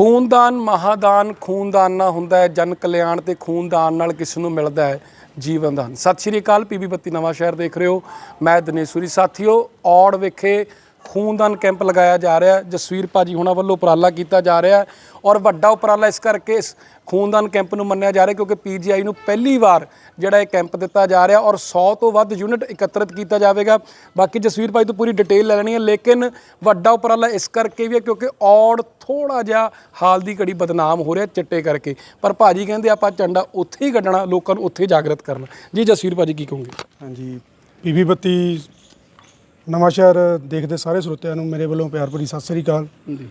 ਖੂਨਦਾਨ ਮਹਾਦਾਨ ਖੂਨਦਾਨ ਨਾਲ ਹੁੰਦਾ ਹੈ, ਜਨ ਕਲਿਆਣ ਤੇ ਖੂਨਦਾਨ ਨਾਲ ਕਿਸ ਨੂੰ ਮਿਲਦਾ ਹੈ? ਜੀਵਨ ਦਾਨ। ਸਤਿ ਸ਼੍ਰੀ ਅਕਾਲ ਪੀਬੀ ਬੱਤੀ ਨਵਾਂ ਸ਼ਹਿਰ ਦੇਖ ਰਹੇ ਹੋ। ਮੈਂ ਦਿਨੇਸ਼ੂਰੀ ਸਾਥੀਓ, ਔੜ ਵਿਖੇ ਖੂਨਦਾਨ ਕੈਂਪ ਲਗਾਇਆ ਜਾ ਰਿਹਾ ਹੈ। ਜਸਵੀਰ ਭਾਜੀ ਹੁਣਾਂ ਵੱਲੋਂ ਉਪਰਾਲਾ ਕੀਤਾ ਜਾ ਰਿਹਾ ਹੈ ਔਰ ਵੱਡਾ ਉਪਰਾਲਾ ਇਸ ਕਰਕੇ ਇਸ ਖੂਨਦਾਨ ਕੈਂਪ ਨੂੰ ਮੰਨਿਆ ਜਾ ਰਿਹਾ ਕਿਉਂਕਿ ਪੀਜੀਆਈ ਨੂੰ ਪਹਿਲੀ ਵਾਰ ਜਿਹੜਾ ਇਹ ਕੈਂਪ ਦਿੱਤਾ ਜਾ ਰਿਹਾ ਔਰ 100 ਤੋਂ ਵੱਧ ਯੂਨਿਟ ਇਕੱਤਰਿਤ ਕੀਤਾ ਜਾਵੇਗਾ। ਬਾਕੀ ਜਸਵੀਰ ਭਾਈ ਤੋਂ ਪੂਰੀ ਡਿਟੇਲ ਲੈ ਲੈਣੀ ਹੈ, ਲੇਕਿਨ ਵੱਡਾ ਉਪਰਾਲਾ ਇਸ ਕਰਕੇ ਵੀ ਹੈ ਕਿਉਂਕਿ ਔੜ ਥੋੜਾ ਜਿਹਾ ਹਾਲ ਦੀ ਘੜੀ ਬਦਨਾਮ ਹੋ ਰਿਹਾ ਚਿੱਟੇ ਕਰਕੇ। ਪਰ ਭਾਜੀ ਕਹਿੰਦੇ ਆਪਾਂ ਝੰਡਾ ਉੱਥੇ ਹੀ ਕੱਢਣਾ, ਲੋਕਾਂ ਨੂੰ ਉੱਥੇ ਹੀ ਜਾਗਰਤ ਕਰਨਾ। ਜੀ ਜਸਵੀਰ ਭਾਜੀ ਕੀ ਕਹੋਗੇ? ਹਾਂਜੀ ਪੀਬੀ ਬੱਤੀ ਨਵਾਂ ਸ਼ਹਿਰ ਦੇਖਦੇ ਸਾਰੇ ਸਰੋਤਿਆਂ ਨੂੰ ਮੇਰੇ ਵੱਲੋਂ ਪਿਆਰ ਭਰੀ ਸਤਿ ਸ੍ਰੀ ਅਕਾਲ। ਜੀ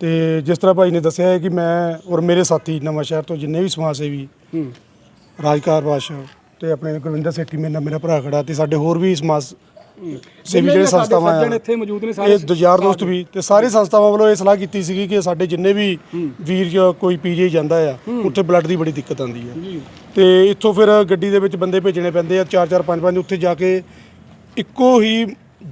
ਤੇ ਜਿਸ ਤਰ੍ਹਾਂ ਭਾਈ ਨੇ ਦੱਸਿਆ ਹੈ ਕਿ ਮੈਂ ਔਰ ਮੇਰੇ ਸਾਥੀ ਨਵਾਂ ਸ਼ਹਿਰ ਤੋਂ ਜਿੰਨੇ ਵੀ ਸਮਾਜ ਸੇਵੀ ਹੂੰ। ਰਾਜਕਾਰ ਵਾਸ਼ ਤੇ ਆਪਣੇ ਗੁਰਵਿੰਦਰ ਸੇਠੀ ਮੇਰੇ ਨਾਲ ਮੇਰਾ ਭਰਾ ਖੜਾ ਤੇ ਸਾਡੇ ਹੋਰ ਵੀ ਸਮਾਜ ਸੇਵੀ ਜਿਹੜੇ ਸੰਸਥਾਵਾਂ ਆ ਇੱਥੇ ਮੌਜੂਦ ਨੇ ਸਾਰੇ ਇਹ ਯਾਰ ਦੋਸਤ ਵੀ ਤੇ ਸਾਰੀ ਸੰਸਥਾਵਾਂ ਵੱਲੋਂ ਇਹ ਸਲਾਹ ਕੀਤੀ ਸੀਗੀ ਕਿ ਸਾਡੇ ਜਿੰਨੇ ਵੀ ਵੀਰ ਜਾਂ ਕੋਈ ਪੀਜੀ ਜਾਂਦਾ ਆ ਉੱਥੇ ਬਲੱਡ ਦੀ ਬੜੀ ਦਿੱਕਤ ਆਉਂਦੀ ਜੀ। ਤੇ ਇੱਥੋਂ ਫਿਰ ਗੱਡੀ ਦੇ ਵਿੱਚ ਬੰਦੇ ਭੇਜਣੇ ਪੈਂਦੇ ਆ 4 4 5 5 ਉੱਥੇ ਜਾ ਕੇ ਇੱਕੋ ਹੀ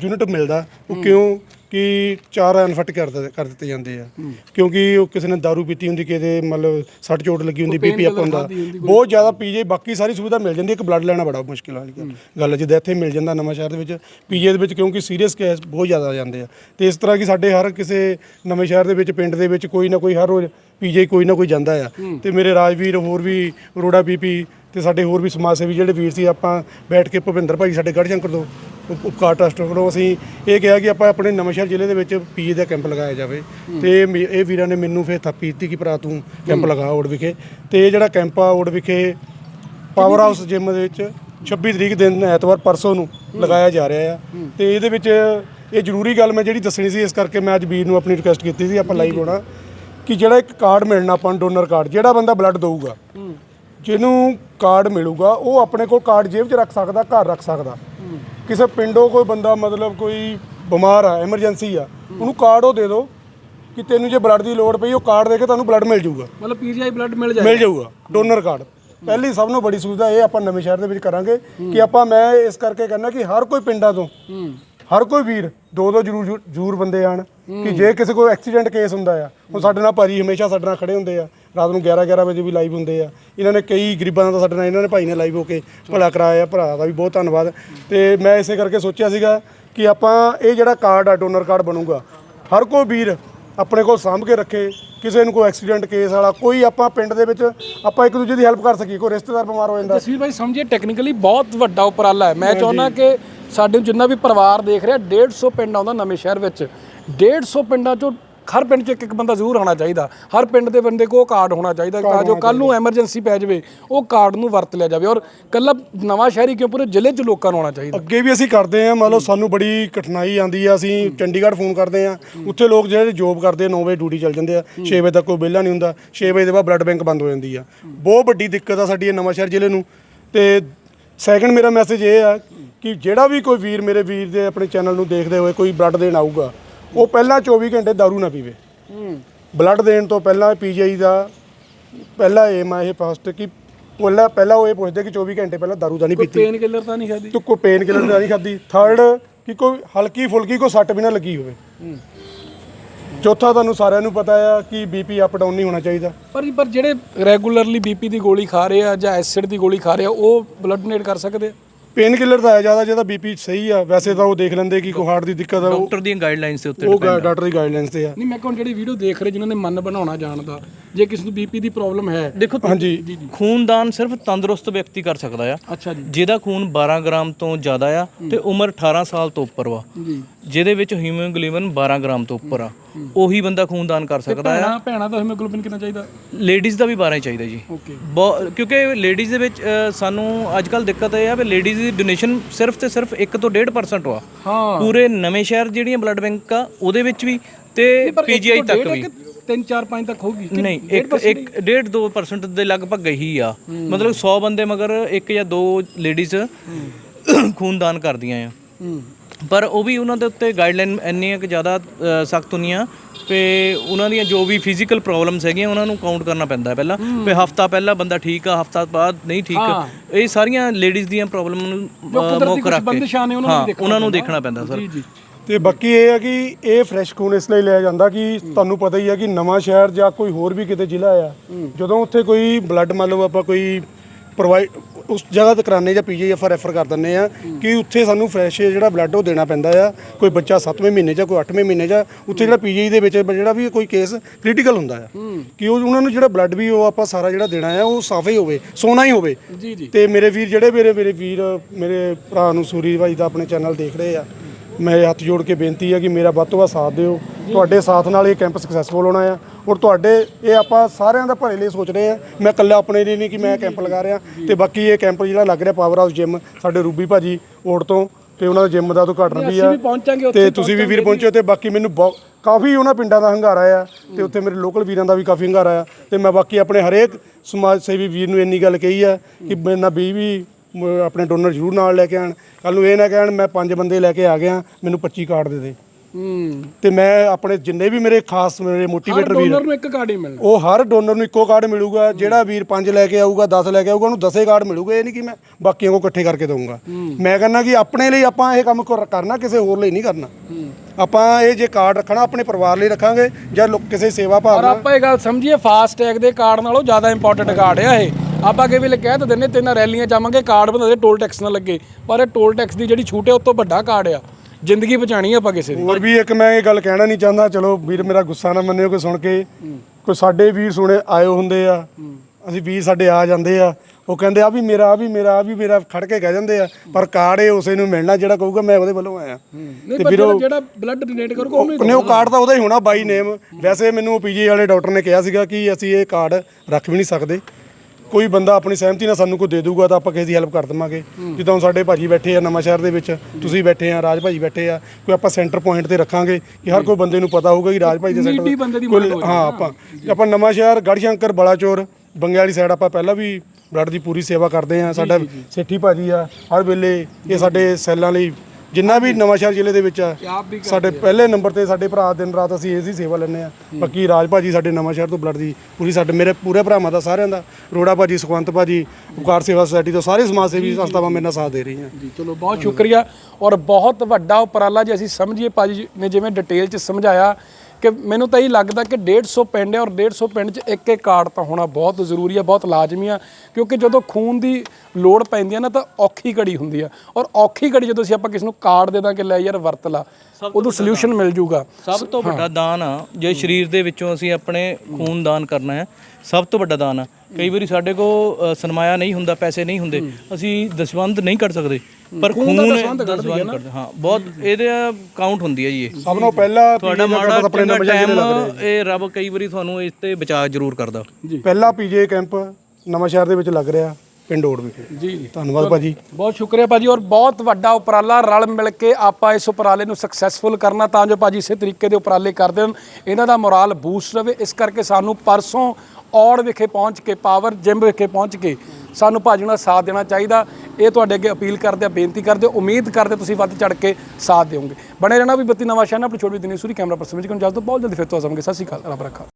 ਯੂਨਿਟ ਮਿਲਦਾ। ਉਹ ਕਿਉਂ? ਕਿ ਚਾਰ ਅਨਫਟ ਕਰ ਦਿੱਤੇ ਕਰ ਦਿੱਤੇ ਜਾਂਦੇ ਆ। ਕਿਉਂਕਿ ਉਹ ਕਿਸੇ ਨੇ दारू ਪੀਤੀ ਹੁੰਦੀ ਕਿਸੇ ਮਤਲਬ ਸੱਟ ਚੋਟ ਲੱਗੀ ਹੁੰਦੀ ਬੀਪੀ ਅਪ ਹੁੰਦਾ ਬਹੁਤ ਜ਼ਿਆਦਾ ਪੀਜੇ ਬਾਕੀ ਸਾਰੀ ਸੁਵਿਧਾ ਮਿਲ ਜਾਂਦੀ ਇੱਕ ਬਲੱਡ ਲੈਣਾ ਬੜਾ ਮੁਸ਼ਕਿਲ ਵਾਲੀ ਗੱਲ- ਗੱਲ ਹੈ। ਜਿੱਦਾਂ ਇੱਥੇ ਮਿਲ ਜਾਂਦਾ ਨਵਾਂ ਸ਼ਹਿਰ ਦੇ ਵਿੱਚ ਪੀਜੇ ਦੇ ਵਿੱਚ ਕਿਉਂਕਿ ਸੀਰੀਅਸ ਕੇਸ ਬਹੁਤ ਜ਼ਿਆਦਾ ਆ ਜਾਂਦੇ ਆ। ਤੇ ਇਸ ਤਰ੍ਹਾਂ ਕਿ ਸਾਡੇ ਹਰ ਕਿਸੇ ਨਵੇਂ ਸ਼ਹਿਰ ਦੇ ਵਿੱਚ ਪਿੰਡ ਦੇ ਵਿੱਚ ਕੋਈ ਨਾ ਕੋਈ ਹਰ ਰੋਜ਼ ਪੀਜੇ ਕੋਈ ਨਾ ਕੋਈ ਜਾਂਦਾ ਆ। ਤੇ ਮੇਰੇ ਰਾਜਵੀਰ ਹੋਰ ਵੀ ਅਰੋੜਾ ਬੀਪੀ ਤੇ ਸਾਡੇ ਹੋਰ ਵੀ ਸਮਾਜ ਸੇਵੀ ਜਿਹੜੇ ਵੀਰ ਸੀ ਆਪਾਂ ਬੈਠ ਕੇ ਭੁਪਿੰਦਰ ਭਾਈ ਸਾਡੇ ਗੜ੍ਹ ਸ਼ੰਕਰ ਤੋਂ ਉਪ- ਉਪਕਾਰ ਟਰਸਟ ਵੱਲੋਂ ਅਸੀਂ ਇਹ ਕਿਹਾ ਕਿ ਆਪਾਂ ਆਪਣੇ ਨਵਾਂਸ਼ਹਿਰ ਜ਼ਿਲ੍ਹੇ ਦੇ ਵਿੱਚ ਪੀਏ ਦਾ ਕੈਂਪ ਲਗਾਇਆ ਜਾਵੇ। ਤੇ ਮੇ- ਇਹ ਵੀਰਾਂ ਨੇ ਮੈਨੂੰ ਫਿਰ ਥਾਪੀ ਦਿੱਤੀ ਕਿ ਭਰਾ ਤੂੰ ਕੈਂਪ ਲਗਾ ਓੜ ਵਿਖੇ। ਤੇ ਇਹ ਜਿਹੜਾ ਕੈਂਪ ਆ ਓੜ ਵਿਖੇ ਪਾਵਰ ਹਾਊਸ ਜਿਮ ਦੇ ਵਿੱਚ 26 ਤਰੀਕ ਦਿਨ ਐਤਵਾਰ ਪਰਸੋਂ ਨੂੰ ਲਗਾਇਆ ਜਾ ਰਿਹਾ ਆ। ਤੇ ਇਹਦੇ ਵਿੱਚ ਇਹ ਜ਼ਰੂਰੀ ਗੱਲ ਮੈਂ ਜਿਹੜੀ ਦੱਸਣੀ ਸੀ ਇਸ ਕਰਕੇ ਮੈਂ ਅੱਜ ਵੀਰ ਨੂੰ ਆਪਣੀ ਰਿਕੁਐਸਟ ਕੀਤੀ ਸੀ ਆਪਾਂ ਲਾਈਵ ਹੋਣਾ ਕਿ ਜਿਹੜਾ ਇੱਕ ਕਾਰਡ ਮਿਲਣਾ ਆਪਾਂ ਡੋਨਰ ਕਾਰਡ ਜਿਹੜਾ ਬੰਦਾ ਬਲੱਡ ਦਊਗਾ ਜਿਹਨੂੰ ਕਾਰਡ ਮਿਲੂਗਾ ਉਹ ਆਪਣੇ ਕੋਲ ਕਾਰਡ ਜੇਬ 'ਚ ਰੱਖ ਸਕਦਾ ਘਰ ਰੱਖ ਸਕਦਾ। ਕਿਸੇ ਪਿੰਡੋਂ ਕੋਈ ਬੰਦਾ ਮਤਲਬ ਕੋਈ ਬਿਮਾਰ ਆ ਐਮਰਜੈਂਸੀ ਆ ਉਹਨੂੰ ਕਾਰਡ ਉਹ ਦੇ ਦਿਓ ਕਿ ਤੈਨੂੰ ਜੇ ਬਲੱਡ ਦੀ ਲੋੜ ਪਈ ਉਹ ਕਾਰਡ ਦੇ ਕੇ ਤੁਹਾਨੂੰ ਬਲੱਡ ਮਿਲ ਜਾਊਗਾ। ਮਤਲਬ ਪੀਜੀਆਈ ਬਲੱਡ ਮਿਲ ਜਾਏ ਮਿਲ ਜਾਊਗਾ ਡੋਨਰ ਕਾਰਡ। ਪਹਿਲੀ ਸਭ ਤੋਂ ਬੜੀ ਸੁਵਿਧਾ ਇਹ ਆਪਾਂ ਨਵੇਂ ਸ਼ਹਿਰ ਦੇ ਵਿੱਚ ਕਰਾਂਗੇ ਕਿ ਆਪਾਂ ਮੈਂ ਇਸ ਕਰਕੇ ਕਹਿੰਦਾ ਕਿ ਹਰ ਕੋਈ ਪਿੰਡਾਂ ਤੋਂ ਹਰ ਕੋਈ ਵੀਰ ਦੋ ਦੋ ਜਰੂਰ ਜਰੂਰ ਬੰਦੇ ਆਣ ਕਿ ਜੇ ਕਿਸੇ ਕੋਈ ਐਕਸੀਡੈਂਟ ਕੇਸ ਹੁੰਦਾ ਆ ਹੁਣ ਸਾਡੇ ਨਾਲ ਭਾਜੀ ਹਮੇਸ਼ਾ ਸਾਡੇ ਨਾਲ ਖੜੇ ਹੁੰਦੇ ਆ ਰਾਤ ਨੂੰ 11 11 ਵਜੇ ਵੀ ਲਾਈਵ ਹੁੰਦੇ ਆ। ਇਹਨਾਂ ਨੇ ਕਈ ਗਰੀਬਾਂ ਦਾ ਸਾਡੇ ਨਾਲ ਇਹਨਾਂ ਨੇ ਭਾਈ ਨੇ ਲਾਈਵ ਹੋ ਕੇ ਭਲਾ ਕਰਾਇਆ ਭਰਾ ਦਾ ਵੀ ਬਹੁਤ ਧੰਨਵਾਦ। ਤੇ ਮੈਂ ਇਸੇ ਕਰਕੇ ਸੋਚਿਆ ਸੀਗਾ ਕਿ ਆਪਾਂ ਇਹ ਜਿਹੜਾ ਕਾਰਡ ਆ ਡੋਨਰ ਕਾਰਡ ਬਣੂਗਾ ਹਰ ਕੋਈ ਵੀਰ ਆਪਣੇ ਕੋਲ ਸਾਂਭ ਕੇ ਰੱਖੇ ਕਿਸੇ ਨੂੰ ਕੋਈ ਐਕਸੀਡੈਂਟ ਕੇਸ ਵਾਲਾ ਕੋਈ ਆਪਾਂ ਪਿੰਡ ਦੇ ਵਿੱਚ ਆਪਾਂ ਇੱਕ ਦੂਜੇ ਦੀ ਹੈਲਪ ਕਰ ਸਕੀਏ ਕੋਈ ਰਿਸ਼ਤੇਦਾਰ ਬਿਮਾਰ ਹੋ ਜਾਂਦਾ। ਤਸਵੀਰ ਭਾਈ ਸਮਝੀਏ ਟੈਕਨੀਕਲੀ ਬਹੁਤ ਵੱਡਾ ਉਪਰਾਲਾ ਹੈ। ਮੈਂ ਚਾਹੁੰਦਾ ਕਿ ਸਾਡੇ ਜਿੰਨਾ ਵੀ ਪਰਿਵਾਰ ਦੇਖ ਰਿਹਾ 150 ਪਿੰਡ ਆਉਂਦਾ ਨਵੇਂ ਸ਼ਹਿਰ ਵਿੱਚ 150 ਪਿੰਡਾਂ ਚੋਂ ਹਰ ਪਿੰਡ 'ਚ ਇੱਕ ਇੱਕ ਬੰਦਾ ਜ਼ਰੂਰ ਆਉਣਾ ਚਾਹੀਦਾ। ਹਰ ਪਿੰਡ ਦੇ ਬੰਦੇ ਕੋਲ ਕਾਰਡ ਹੋਣਾ ਚਾਹੀਦਾ ਤਾਂ ਜੋ ਕੱਲ ਨੂੰ ਐਮਰਜੈਂਸੀ ਪੈ ਜਾਵੇ ਉਹ ਕਾਰਡ ਨੂੰ ਵਰਤ ਲਿਆ ਜਾਵੇ ਔਰ ਕੱਲਾ ਨਵਾਂ ਸ਼ਹਿਰ ਹੀ ਕਿਉਂ ਪੂਰੇ ਜ਼ਿਲ੍ਹੇ 'ਚ ਲੋਕਾਂ ਨੂੰ ਆਉਣਾ ਚਾਹੀਦਾ? ਅੱਗੇ ਵੀ ਅਸੀਂ ਕਰਦੇ ਆਂ ਮੰਨ ਲਓ ਸਾਨੂੰ ਬੜੀ ਕਠਿਨਾਈ ਆਂਦੀ ਆ ਅਸੀਂ ਚੰਡੀਗੜ੍ਹ ਫੋਨ ਕਰਦੇ ਆਂ ਉੱਥੇ ਲੋਕ ਜਿਹੜੇ ਜੋਬ ਕਰਦੇ ਆ 9 ਵਜੇ ਡਿਊਟੀ ਚੱਲ ਜਾਂਦੇ ਆ 6 ਵਜੇ ਤੱਕ ਕੋਈ ਵਿਹਲਾ ਨਹੀਂ ਹੁੰਦਾ 6 ਵਜੇ ਦੇ ਬਾਅਦ ਬਲੱਡ ਬੈਂਕ ਬੰਦ ਹੋ ਜਾਂਦੀ ਆ। ਬਹੁਤ ਵੱਡੀ ਦਿੱਕਤ ਆ ਸਾਡੀ ਇਹ ਨਵਾਂ ਸ਼ਹਿਰ ਜ਼ਿਲ੍ਹੇ ਨੂੰ। ਤੇ ਸੈਕੰਡ ਮੇਰਾ ਮੈਸੇਜ ਇਹ ਆ ਕਿ ਜਿਹੜਾ ਵੀ ਕੋਈ ਵੀਰ ਮੇਰੇ ਵੀਰ ਦੇ ਆਪਣੇ ਚੈਨਲ ਨੂੰ ਦੇਖਦੇ ਹੋਏ ਕੋਈ ਬਲੱਡ ਦੇਣ ਆਊਗਾ ਉਹ ਪਹਿਲਾਂ 24 ਘੰਟੇ दारू ਨਾ ਪੀਵੇ ਬਲੱਡ ਦੇਣ ਤੋਂ ਪਹਿਲਾਂ ਪੀਜੀਆਈ ਦਾ ਪਹਿਲਾ ਏਮ ਆ ਇਹ ਫਸਟ ਕਿ ਪਹਿਲਾਂ ਪਹਿਲਾਂ ਉਹ ਇਹ ਪੁੱਛਦੇ ਕਿ 24 ਘੰਟੇ ਪਹਿਲਾਂ दारू ਤਾਂ ਨਹੀਂ ਪੀਤੀ ਪੇਨ ਕਿਲਰ ਤਾਂ ਨਹੀਂ ਖਾਦੀ ਤੂੰ ਕੋਈ ਪੇਨ ਕਿਲਰ ਤਾਂ ਨਹੀਂ ਖਾਦੀ ਥਰਡ ਕਿ ਕੋਈ ਹਲਕੀ ਫੁਲਕੀ ਕੋਈ ਸੱਟ ਵੀ ਨਾ ਲੱਗੀ ਹੋਵੇ ਚੌਥਾ ਤੁਹਾਨੂੰ ਸਾਰਿਆਂ ਨੂੰ ਪਤਾ ਆ ਕਿ ਬੀਪੀ ਅਪ ਡਾਊਨ ਨਹੀਂ ਹੋਣਾ ਚਾਹੀਦਾ ਪਰ ਪਰ ਜਿਹੜੇ ਰੈਗੂਲਰਲੀ ਬੀਪੀ ਦੀ ਗੋਲੀ ਖਾ ਰਹੇ ਆ ਜਾਂ ਐਸਿਡ ਦੀ ਗੋਲੀ ਖਾ ਰਹੇ ਆ ਉਹ ਬਲੱਡ ਡੋਨੇਟ ਕਰ ਸਕਦੇ ਆ ਪੇਨ ਕਿਲਰ ਤਾਂ ਹੈ ਜ਼ਿਆਦਾ ਜਿਹਦਾ ਬੀਪੀ ਸਹੀ ਆ ਵੈਸੇ ਤਾਂ ਉਹ ਦੇਖ ਲੈਂਦੇ ਕਿ ਕੋਈ ਹਾਰਟ ਦੀ ਦਿੱਕਤ ਆ ਉਹ ਡਾਕਟਰ ਦੀਆਂ ਗਾਈਡਲਾਈਨਸ ਦੇ ਉੱਤੇ ਉਹ ਡਾਕਟਰ ਦੀ ਗਾਈਡਲਾਈਨਸ ਤੇ ਆ। ਨਹੀਂ ਮੈਂ ਕੋਣ ਜਿਹੜੀ ਵੀਡੀਓ ਦੇਖ ਰਹੇ ਜਿਨ੍ਹਾਂ ਨੇ ਮਨ ਬਣਾਉਣਾ ਜਾਣਦਾ ਜੇ ਕਿਸੇ ਨੂੰ ਬੀਪੀ ਦੀ ਪ੍ਰੋਬਲਮ ਹੈ। ਦੇਖੋ ਹਾਂਜੀ ਖੂਨਦਾਨ ਸਿਰਫ ਤੰਦਰੁਸਤ ਵਿਅਕਤੀ ਕਰ ਸਕਦਾ ਆ। ਅੱਛਾ ਜੀ। ਜਿਹਦਾ ਖੂਨ 12 ਗ੍ਰਾਮ ਤੋਂ ਜ਼ਿਆਦਾ ਆ ਤੇ ਉਮਰ 18 ਸਾਲ ਤੋਂ ਉੱਪਰ ਵਾ। ਜੀ। ਜਿਹਦੇ ਵਿੱਚ ਹੀਮੋਗਲੋਬਿਨ 12 ਗ੍ਰਾਮ ਤੋਂ ਉੱਪਰ ਆ। ਉਹੀ ਬੰਦਾ ਖੂਨਦਾਨ ਕਰ ਸਕਦਾ ਆ। ਭੈਣਾ ਭੈਣਾ ਦਾ ਹੀਮੋਗਲੋਬਿਨ ਕਿੰਨਾ ਚਾਹੀਦਾ? ਲੇਡੀਜ਼ ਦਾ ਵੀ 12 ਹੀ ਚਾਹੀਦਾ ਜੀ। ਕਿਉਂਕਿ ਲੇਡੀਜ਼ ਦੇ ਵਿੱਚ ਸਾਨੂੰ ਅੱਜ ਕੱਲ ਦਿੱਕਤ ਇਹ ਆ ਵੀ ਲੇਡੀਜ਼ ਦੀ ਡੋਨੇਸ਼ਨ ਸਿਰਫ ਤੇ ਸਿਰਫ 1 ਤੋਂ 1.5% ਆ ਹਾਂ। ਪੂਰੇ ਨਵੇਂ ਸ਼ਹਿਰ ਜਿਹੜੀਆਂ ਬਲੱਡ ਬੈਂਕ ਆ ਉਹਦੇ ਵਿੱਚ ਵੀ ਤੇ ਪੀਜੀਆਈ ਤੱਕ ਵੀ। 3 4 5 ਤੱਕ ਹੋਊਗੀ ਕਿ ਨਹੀਂ ਇੱਕ ਇੱਕ 1.5 2% ਦੇ ਲਗਭਗ ਹੀ ਆ। ਮਤਲਬ 100 ਬੰਦੇ ਮਗਰ ਇੱਕ ਜਾਂ ਦੋ ਲੇਡੀਜ਼ ਖੂਨਦਾਨ ਕਰਦੀਆਂ ਆ। ਹੂੰ। ਪਰ ਉਹ ਵੀ ਉਹਨਾਂ ਦੇ ਉੱਤੇ ਗਾਈਡਲਾਈਨ ਇੰਨੀਆਂ ਕਿ ਜ਼ਿਆਦਾ ਸਖਤ ਹੁੰਦੀਆਂ ਤੇ ਉਹਨਾਂ ਦੀਆਂ ਜੋ ਵੀ ਫਿਜ਼ੀਕਲ ਪ੍ਰੋਬਲਮਸ ਹੈਗੀਆਂ ਉਹਨਾਂ ਨੂੰ ਕਾਊਂਟ ਕਰਨਾ ਪੈਂਦਾ ਹੈ। ਪਹਿਲਾਂ ਵੀ ਹਫਤਾ ਪਹਿਲਾਂ ਬੰਦਾ ਠੀਕ ਆ ਹਫਤਾ ਬਾਅਦ ਨਹੀਂ ਠੀਕ। ਇਹ ਸਾਰੀਆਂ ਲੇਡੀਜ਼ ਦੀਆਂ ਪ੍ਰੋਬਲਮ ਨੂੰ ਮੁੱਖ ਰੱਖ ਕੇ। ਬੰਦਿਸ਼ਾਂ ਨੇ ਉਹਨਾਂ ਨੂੰ ਹਾਂ, ਦੇਖਣਾ ਉਹਨਾਂ ਨੂੰ ਦੇਖਣਾ ਪੈਂਦਾ ਸਰ। ਜੀ ਜੀ। ਤੇ ਬਾਕੀ ਇਹ ਹੈ ਕਿ ਇਹ ਫਰੈਸ਼ ਖੂਨ ਇਸ ਲਈ ਲਿਆ ਜਾਂਦਾ ਕਿ ਤੁਹਾਨੂੰ ਪਤਾ ਹੀ ਹੈ ਕਿ ਨਵਾਂ ਸ਼ਹਿਰ ਜਾਂ ਕੋਈ ਹੋਰ ਵੀ ਕਿਤੇ ਜ਼ਿਲ੍ਹਾ ਆ ਜਦੋਂ ਉੱਥੇ ਕੋਈ ਬਲੱਡ ਮੰਨ ਲਓ ਆਪਾਂ ਕੋਈ ਪ੍ਰੋਵਾਈਡ ਉਸ ਜਗ੍ਹਾ ਤੇ ਕਰਾਣੇ ਜਾਂ ਪੀਜੀਐਫ ਰੈਫਰ ਕਰ ਦਿੰਦੇ ਆ ਕਿ ਉੱਥੇ ਸਾਨੂੰ ਫਰੈਸ਼ ਜਿਹੜਾ ਬਲੱਡ ਉਹ ਦੇਣਾ ਪੈਂਦਾ ਆ। ਕੋਈ ਬੱਚਾ 7ਵੇਂ ਮਹੀਨੇ ਜਾਂ ਕੋਈ 8ਵੇਂ ਮਹੀਨੇ ਜਾਂ ਉੱਥੇ ਜਿਹੜਾ ਪੀਜੀ ਦੇ ਵਿੱਚ ਜਿਹੜਾ ਵੀ ਕੋਈ ਕੇਸ ਕ੍ਰਿਟੀਕਲ ਹੁੰਦਾ ਆ ਕਿ ਉਹ ਉਹਨਾਂ ਨੂੰ ਜਿਹੜਾ ਬਲੱਡ ਵੀ ਉਹ ਆਪਾਂ ਸਾਰਾ ਜਿਹੜਾ ਦੇਣਾ ਆ ਉਹ ਸਾਫ਼ ਹੀ ਹੋਵੇ ਸੋਨਾ ਹੀ ਹੋਵੇ। ਤੇ ਮੇਰੇ ਵੀਰ ਜਿਹੜੇ ਮੇਰੇ ਮੇਰੇ ਵੀਰ ਮੇਰੇ ਭਰਾ ਨੂੰ ਸੂਰੀ ਭਾਈ ਦਾ ਆਪਣੇ ਚੈਨਲ ਦੇਖ ਰਹੇ ਆ ਮੈਂ ਹੱਥ ਜੋੜ ਕੇ ਬੇਨਤੀ ਹੈ ਕਿ ਮੇਰਾ ਵੱਧ ਤੋਂ ਵੱਧ ਸਾਥ ਦਿਓ। ਤੁਹਾਡੇ ਸਾਥ ਨਾਲ ਇਹ ਕੈਂਪ ਸਕਸੈਸਫੁਲ ਹੋਣਾ ਆ ਔਰ ਤੁਹਾਡੇ ਇਹ ਆਪਾਂ ਸਾਰਿਆਂ ਦਾ ਭਲੇ ਲਈ ਸੋਚ ਰਹੇ ਆ। ਮੈਂ ਇਕੱਲਾ ਆਪਣੇ ਲਈ ਨਹੀਂ ਕਿ ਮੈਂ ਕੈਂਪ ਲਗਾ ਰਿਹਾ। ਤੇ ਬਾਕੀ ਇਹ ਕੈਂਪ ਜਿਹੜਾ ਲੱਗ ਰਿਹਾ ਪਾਵਰ ਹਾਊਸ ਜਿਮ ਸਾਡੇ ਰੂਬੀ ਭਾਜੀ ਓੜ ਤੋਂ ਤੇ ਉਹਨਾਂ ਦਾ ਜਿਮ ਦਾ ਉਦਘਾਟਨ ਵੀ ਆ। ਤੇ ਤੁਸੀਂ ਵੀ ਵੀਰ ਪਹੁੰਚੋ ਤੇ ਬਾਕੀ ਮੈਨੂੰ ਬਹੁਤ ਕਾਫੀ ਉਹਨਾਂ ਪਿੰਡਾਂ ਦਾ ਹੰਗਾਰਾ ਆ ਤੇ ਉੱਥੇ ਮੇਰੇ ਲੋਕਲ ਵੀਰਾਂ ਦਾ ਵੀ ਕਾਫੀ ਹੰਗਾਰਾ ਆ। ਤੇ ਮੈਂ ਬਾਕੀ ਆਪਣੇ ਹਰੇਕ ਸਮਾਜ ਸੇਵੀ ਵੀਰ ਨੂੰ ਇੰਨੀ ਗੱਲ ਕਹੀ ਆ ਕਿ ਮੇਰੇ ਨਾਲ ਵੀ ਵੀ ਮ- ਆਪਣੇ ਡੋਨਰ ਜ਼ਰੂਰ ਨਾਲ ਲੈ ਕੇ ਆਣ। ਕੱਲ ਨੂੰ ਇਹ ਨਾ ਕਹਿਣ ਮੈਂ ਪੰਜ ਬੰਦੇ ਲੈ ਕੇ ਆ ਗਿਆ ਮੈਨੂੰ 25 ਕਾਰਡ ਦੇ ਦੇ। ਹੂੰ। ਤੇ ਮੈਂ ਆਪਣੇ ਜਿੰਨੇ ਵੀ ਮੇਰੇ ਖਾਸ ਮੇਰੇ ਹਰ ਮੋਟੀਵੇਟਰ ਵੀਰ ਡੋਨਰ ਨੂੰ ਇੱਕ ਕਾਰਡ ਹੀ ਮਿਲਣਾ। ਉਹ ਹਰ ਡੋਨਰ ਨੂੰ ਇੱਕੋ ਕਾਰਡ ਮਿਲੂਗਾ ਜਿਹੜਾ ਵੀਰ ਪੰਜ ਲੈ ਕੇ ਆਊਗਾ 10 ਲੈ ਕੇ ਆਊਗਾ ਉਹਨੂੰ 10 ਕਾਰਡ ਮਿਲੂਗਾ। ਇਹ ਨਹੀਂ ਕਿ ਮੈਂ ਬਾਕੀਆਂ ਕੋ ਇਕੱਠੇ ਕਰਕੇ ਦਊਂਗਾ। ਮੈਂ ਕਹਿੰਦਾ ਕਿ ਆਪਣੇ ਲਈ ਆਪਾਂ ਇਹ ਕੰਮ ਕਰ- ਕਰਨਾ ਕਿਸੇ ਹੋਰ ਲਈ ਨਹੀਂ ਕਰਨਾ। ਆਪਾਂ ਇਹ ਜੇ ਕਾਰਡ ਰੱਖਣਾ ਆਪਣੇ ਪਰਿਵਾਰ ਲਈ ਰੱਖਾਂਗੇ ਜਾਂ ਲੋਕ ਕਿਸੇ ਸੇਵਾ ਔਰ ਭਾਵਨਾ ਆਪਾਂ ਇਹ ਗੱਲ ਸਮਝੀਏ ਫਾਸਟ ਟੈਗ ਦੇ ਕਾਰਡ ਨਾਲੋਂ ਜ਼ਿਆਦਾ ਇੰਪੋਰਟੈਂਟ ਕਾਰਡ ਆ ਇਹ। ਆਪਾਂ ਅੱਗੇ ਵੀ ਕਹਿ ਤਾਂ ਦਿੰਨੇ ਤਿੰਨ ਰੈਲੀਆਂ ਜਾਵਾਂਗੇ ਕਾਰਡ ਬਣਾਦੇ ਟੋਲ ਟੈਕਸ ਨਾ ਲੱਗੇ। ਪਰ ਇਹ ਟੋਲ ਟੈਕਸ ਦੀ ਜਿਹੜੀ ਛੂਟ ਹੈ ਉਹ ਤੋਂ ਵੱਡਾ ਕਾਰਡ ਆ। ਜ਼ਿੰਦਗੀ ਬਚਾਣੀ ਆਪਾਂ ਕਿਸੇ ਦੀ। ਹੋਰ ਵੀ ਇੱਕ ਮੈਂ ਇਹ ਗੱਲ ਕਹਿਣਾ ਨਹੀਂ ਚਾਹੁੰਦਾ ਚਲੋ ਵੀਰ ਮੇਰਾ ਗੁੱਸਾ ਨਾ ਮੰਨਿਓ ਕੋਈ ਸੁਣ ਕੇ। ਕੋਈ ਸਾਡੇ ਵੀਰ ਸੁਣੇ ਆਏ ਹੁੰਦੇ ਆ। ਅਸੀਂ ਵੀਰ ਸਾਡੇ ਆ ਜਾਂਦੇ ਆ। ਉਹ ਕਹਿੰਦੇ ਆ ਵੀ ਮੇਰਾ ਆ ਵੀ ਮੇਰਾ ਆ ਵੀ ਮੇਰਾ ਖੜ ਕੇ ਕਹਿ ਜਾਂਦੇ ਆ। ਪਰ ਕਾਰਡ ਇਹ ਉਸੇ ਨੂੰ ਮਿਲਣਾ ਜਿਹੜਾ ਕਹੂਗਾ ਮੈਂ ਉਹਦੇ ਵੱਲੋਂ ਆਇਆ। ਨਹੀਂ ਪਰ ਜਿਹੜਾ- ਬਲੱਡ ਡੋਨੇਟ ਕਰੂਗਾ ਉਹਨੂੰ ਹੀ ਉਹਨੇ ਉਹ ਕਾਰਡ ਤਾਂ ਉਹਦਾ ਹੀ ਹੋਣਾ ਬਾਈ ਨੇਮ ਵੈਸੇ ਮੈਨੂੰ ਪੀਜੀ ਵਾਲੇ ਡਾਕਟਰ ਨੇ ਕਿਹਾ ਸੀਗਾ ਕਿ ਅਸੀਂ ਇਹ ਕਾਰਡ ਰੱਖ ਵੀ ਨਹੀਂ ਸਕਦੇ। ਕੋਈ ਬੰਦਾ ਆਪਣੀ ਸਹਿਮਤੀ ਨਾਲ ਸਾਨੂੰ ਕੋਈ ਦੇ ਦੂਗਾ ਤਾਂ ਆਪਾਂ ਕਿਸੇ ਦੀ ਹੈਲਪ ਕਰ ਦੇਵਾਂਗੇ। ਜਿੱਦਾਂ ਹੁਣ ਸਾਡੇ ਭਾਜੀ ਬੈਠੇ ਆ ਨਵਾਂ ਸ਼ਹਿਰ ਦੇ ਵਿੱਚ ਤੁਸੀਂ ਬੈਠੇ ਆ ਰਾਜ ਭਾਜੀ ਬੈਠੇ ਆ ਕੋਈ ਆਪਾਂ ਸੈਂਟਰ ਪੁਆਇੰਟ ਤੇ ਰੱਖਾਂਗੇ ਕਿ ਹਰ ਕੋਈ ਬੰਦੇ ਨੂੰ ਪਤਾ ਹੋਊਗਾ ਕਿ ਰਾਜ ਭਾਜੀ ਦੇ ਸੈਂਟਰ ਬੰਦੇ ਦੀ ਕੋਈ- ਮਦਦ ਹੋ ਹਾਂ ਆਪਾਂ ਆਪਾਂ ਨਵਾਂ ਸ਼ਹਿਰ ਗੜਸ਼ੰਕਰ ਬਲਾਚੌਰ ਬੰਗੇ ਵਾਲੀ ਸਾਈਡ ਆਪਾਂ ਪਹਿਲਾਂ ਵੀ ਬਲੱਡ ਦੀ ਪੂਰੀ ਸੇਵਾ ਕਰਦੇ ਆ। ਸਾਡਾ ਸੇਠੀ ਭਾਜੀ ਆ ਹਰ ਵੇਲੇ ਇਹ ਸਾਡੇ ਸੈੱਲਾਂ ਲਈ ਜਿੰਨਾ ਵੀ ਨਵਾਂ ਸ਼ਹਿਰ ਜ਼ਿਲ੍ਹੇ ਦੇ ਵਿੱਚ ਆ ਸਾਡੇ ਪਹਿਲੇ ਨੰਬਰ ਤੇ ਸਾਡੇ ਭਰਾ ਦਿਨ ਰਾਤ ਅਸੀਂ ਇਸ ਦੀ ਸੇਵਾ ਲੈਂਦੇ ਆ। ਬਾਕੀ ਰਾਜ ਭਾਜੀ ਸਾਡੇ ਨਵਾਂ ਸ਼ਹਿਰ ਤੋਂ ਬਲੱਡ ਦੀ ਪੂਰੀ ਸਾਡੇ ਮੇਰੇ ਪੂਰੇ ਭਰਾਵਾਂ ਦਾ ਸਾਰਿਆਂ ਦਾ ਰੋੜਾ ਭਾਜੀ ਸੁਖਵੰਤ ਭਾਜੀ ਉਪਕਾਰ ਸੇਵਾ ਸੁਸਾਇਟੀ ਤੋਂ ਸਾਰੇ ਸਮਾਜ ਸੇਵੀ ਸੰਸਥਾਵਾਂ ਮੇਰੇ ਨਾਲ ਸਾਥ ਦੇ ਰਹੀਆਂ। ਜੀ ਚਲੋ ਬਹੁਤ ਸ਼ੁਕਰੀਆ। ਔਰ ਬਹੁਤ ਵੱਡਾ ਉਪਰਾਲਾ ਜੇ ਅਸੀਂ ਸਮਝੀਏ ਭਾਜੀ ਨੇ ਜਿਵੇਂ ਡਿਟੇਲ ਚ ਸਮਝਾਇਆ ਕਿ ਮੈਨੂੰ ਤਾਂ ਇਹ ਲੱਗਦਾ ਕਿ 150 ਪਿੰਡ ਹੈ ਔਰ 150 ਪਿੰਡ 'ਚ ਇੱਕ ਇੱਕ ਕਾਰਡ ਤਾਂ ਹੋਣਾ ਬਹੁਤ ਜ਼ਰੂਰੀ ਹੈ ਬਹੁਤ ਲਾਜ਼ਮੀ ਆ। ਕਿਉਂਕਿ ਜਦੋਂ ਖੂਨ ਦੀ ਲੋੜ ਪੈਂਦੀ ਹੈ ਨਾ ਤਾਂ ਔਖੀ ਘੜੀ ਹੁੰਦੀ ਆ ਔਰ ਔਖੀ ਘੜੀ ਜਦੋਂ ਅਸੀਂ ਆਪਾਂ ਕਿਸ ਨੂੰ ਕਾਰਡ ਦੇ ਦਾਂ ਕਿ ਲੈ ਯਾਰ ਵਰਤ ਲਾ ਉਦੋਂ ਸੋਲੂਸ਼ਨ ਮਿਲ ਜੂਗਾ। ਸਭ ਤੋਂ ਵੱਡਾ ਦਾਨ ਆ ਜੇ ਸਰੀਰ ਦੇ ਵਿੱਚੋਂ ਅਸੀਂ ਆਪਣੇ ਖੂਨ ਦਾਨ ਕਰਨਾ ਹੈ ਸਭ ਤੋਂ ਵੱਡਾ ਦਾਨ ਆ। ਕਈ ਵਾਰੀ ਸਾਡੇ ਕੋ ਅ, ਸਰਮਾਇਆ ਨਹੀਂ ਹੁੰਦਾ ਪੈਸੇ ਨਹੀਂ ਹੁੰਦੇ। ਅਸੀਂ ਦਸਵੰਧ ਨਹੀਂ ਕਰ ਸਕਦੇ। ਪਰ ਖੂਨ ਦਸਵੰਧ ਕਰਦੇ ਹਾਂ ਬਹੁਤ ਇਹਦੇ ਕਾਊਂਟ ਹੁੰਦੀ ਹੈ ਜੀ ਇਹ। ਸਭ ਨੂੰ ਪਹਿਲਾ ਤੁਹਾਡਾ ਮਾੜਾ ਆਪਣੇ ਟਾਈਮ ਇਹ ਰੱਬ ਕਈ ਵਾਰੀ ਤੁਹਾਨੂੰ ਇਸ ਤੇ ਬਚਾ ਜ਼ਰੂਰ ਕਰਦਾ। ਪਹਿਲਾ ਪੀਜੇ ਕੈਂਪ ਨਵਾਂ ਸ਼ਹਿਰ ਦੇ ਵਿੱਚ ਲੱਗ ਰਿਹਾ ਪਿੰਡ ਓੜ ਵਿਖੇ। ਜੀ। ਜੀ ਧੰਨਵਾਦ ਭਾਜੀ। ਬਹੁਤ ਸ਼ੁਕਰੀਆ ਭਾਜੀ ਔਰ ਬਹੁਤ ਵੱਡਾ ਉਪਰਾਲਾ ਰਲ ਮਿਲ ਕੇ ਆਪਾਂ ਇਸ ਉਪਰਾਲੇ ਨੂੰ ਸਕਸੈਸਫੁਲ ਕਰਨਾ ਤਾਂ ਜੋ ਭਾਜੀ ਇਸੇ ਤਰੀਕੇ ਦੇ ਉਪਰਾਲੇ ਕਰਦੇ ਹਨ ਇਹਨਾਂ ਦਾ ਮੋਰਾਲ ਬੂਸਟ ਰਵੇ। ਇਸ ਕਰਕੇ ਸਾਨੂੰ ਪਰਸੋਂ ਔੜ ਵਿਖੇ ਪਹੁੰਚ ਕੇ ਪਾਵਰ ਜਿਮ ਵਿਖੇ ਪਹੁੰਚ ਕੇ ਸਾਨੂੰ ਭਾਜੀ ਨਾਲ ਸਾਥ ਦੇਣਾ ਚਾਹੀਦਾ। ਇਹ ਤੁਹਾਡੇ ਅੱਗੇ ਅਪੀਲ ਕਰਦੇ ਆ ਬੇਨਤੀ ਕਰਦੇ ਆ, ਉਮੀਦ ਕਰਦੇ ਤੁਸੀਂ ਵੱਧ ਚੜ ਕੇ ਸਾਥ ਦਿਓਗੇ। ਬਣੇ ਰਹਿਣਾ ਵੀ ਬੱਤੀ ਨਵਾਂ ਸ਼ਹਿਰ ਨਾਲ ਆਪਣੀ ਛੋਟੀ ਦਿਨੀ ਸੂਰੀ ਕੈਮਰਾ ਪਰਸਨ ਵਿੱਚ ਕੋਲ ਜਲਦ ਤੋਂ ਬਹੁਤ ਜਲਦੀ ਫਿਰ ਤੋਂ ਆਸਾਂਗੇ ਸਤਿ ਸ਼੍ਰੀ ਅਕਾਲ ਰੱਬ ਰੱਖਾ।